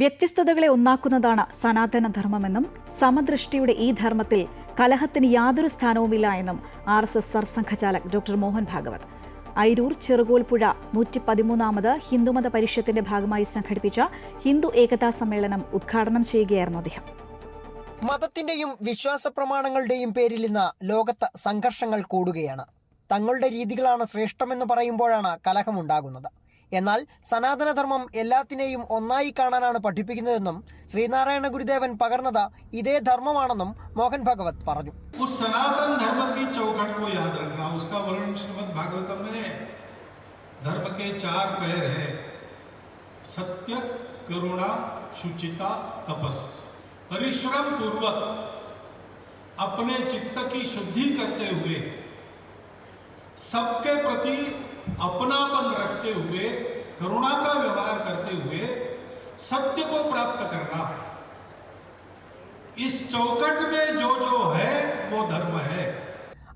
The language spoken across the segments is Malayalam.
വ്യത്യസ്തതകളെ ഒന്നാക്കുന്നതാണ് സനാതന ധർമ്മമെന്നും സമദൃഷ്ടിയുടെ ഈ ധർമ്മത്തിൽ കലഹത്തിന് യാതൊരു സ്ഥാനവുമില്ല എന്നും R S S Sarsanghchalak doctor Mohan Bhagwat. Ayroor Cherukolpuzha നൂറ്റി പതിമൂന്നാമത് ഹിന്ദുമത പരിഷത്തിന്റെ ഭാഗമായി സംഘടിപ്പിച്ച ഹിന്ദു ഏകതാ സമ്മേളനം ഉദ്ഘാടനം ചെയ്യുകയായിരുന്നു അദ്ദേഹം. മതത്തിന്റെയും വിശ്വാസ പ്രമാണങ്ങളുടെയും പേരിൽ ഇന്ന് ലോകത്ത് സംഘർഷങ്ങൾ കൂടുകയാണ്. തങ്ങളുടെ രീതികളാണ് ശ്രേഷ്ഠമെന്ന് പറയുമ്പോഴാണ് കലഹമുണ്ടാകുന്നത്. എന്നാൽ സനാതനധർമ്മം എല്ലാത്തിനെയും ഒന്നായി കാണാനാണ് പഠിപ്പിക്കുന്നതെന്നും ശ്രീനാരായണ ഗുരുദേവൻ പകർന്നത് ഇതേ ധർമ്മമാണെന്നും മോഹൻ ഭഗവത് പറഞ്ഞു उस सनातन धर्म की चौखट को याद रखना उसका वर्णन श्रीमद भागवतम में है धर्म के चार पैर है सत्य करुणा शुचिता तपस परिश्रम पूर्वक अपने चित्त की शुद्धि करते हुए सबके प्रति अपनापन रखते हुए करुणा का व्यवहार करते हुए सत्य को प्राप्त करना इस चौकट में जो जो है वो धर्म है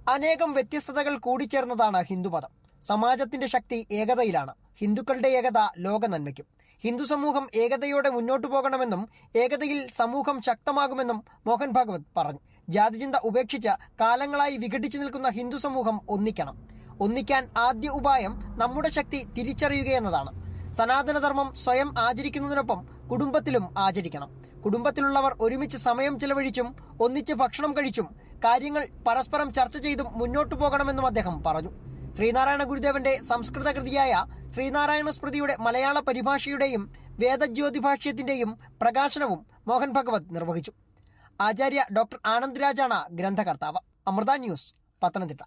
അനേകം വ്യത്യസ്തതകൾ കൂടിച്ചേർന്നതാണ് ഹിന്ദുമതം സമാജത്തിന്റെ ശക്തി ഏകതയിലാണ് ഹിന്ദുക്കളുടെ ഏകത ലോക നന്മയ്ക്കും ഹിന്ദു സമൂഹം ഏകതയോടെ മുന്നോട്ടു പോകണമെന്നും ഏകതയിൽ സമൂഹം ശക്തമാകുമെന്നും മോഹൻ ഭാഗവത് പറഞ്ഞു ജാതിചിന്ത ഉപേക്ഷിച്ച് കാലങ്ങളായി വിഘടിച്ചു നിൽക്കുന്ന ഹിന്ദു സമൂഹം ഒന്നിക്കണം ഒന്നിക്കാൻ ആദ്യ ഉപായം നമ്മുടെ ശക്തി തിരിച്ചറിയുക എന്നതാണ്. സനാതനധർമ്മം സ്വയം ആചരിക്കുന്നതിനൊപ്പം കുടുംബത്തിലും ആചരിക്കണം. കുടുംബത്തിലുള്ളവർ ഒരുമിച്ച് സമയം ചെലവഴിച്ചും ഒന്നിച്ച് ഭക്ഷണം കഴിച്ചും കാര്യങ്ങൾ പരസ്പരം ചർച്ച ചെയ്തും മുന്നോട്ടു പോകണമെന്നും അദ്ദേഹം പറഞ്ഞു. ശ്രീനാരായണ ഗുരുദേവന്റെ സംസ്കൃത കൃതിയായ ശ്രീനാരായണ സ്മൃതിയുടെ മലയാള പരിഭാഷയുടെയും വേദജ്യോതി ഭാഷ്യത്തിന്റെയും പ്രകാശനവും മോഹൻ ഭഗവത് നിർവഹിച്ചു. ആചാര്യ ഡോക്ടർ ആനന്ദ് രാജാണ് ഗ്രന്ഥകർത്താവ്. അമൃത ന്യൂസ് പത്തനംതിട്ട.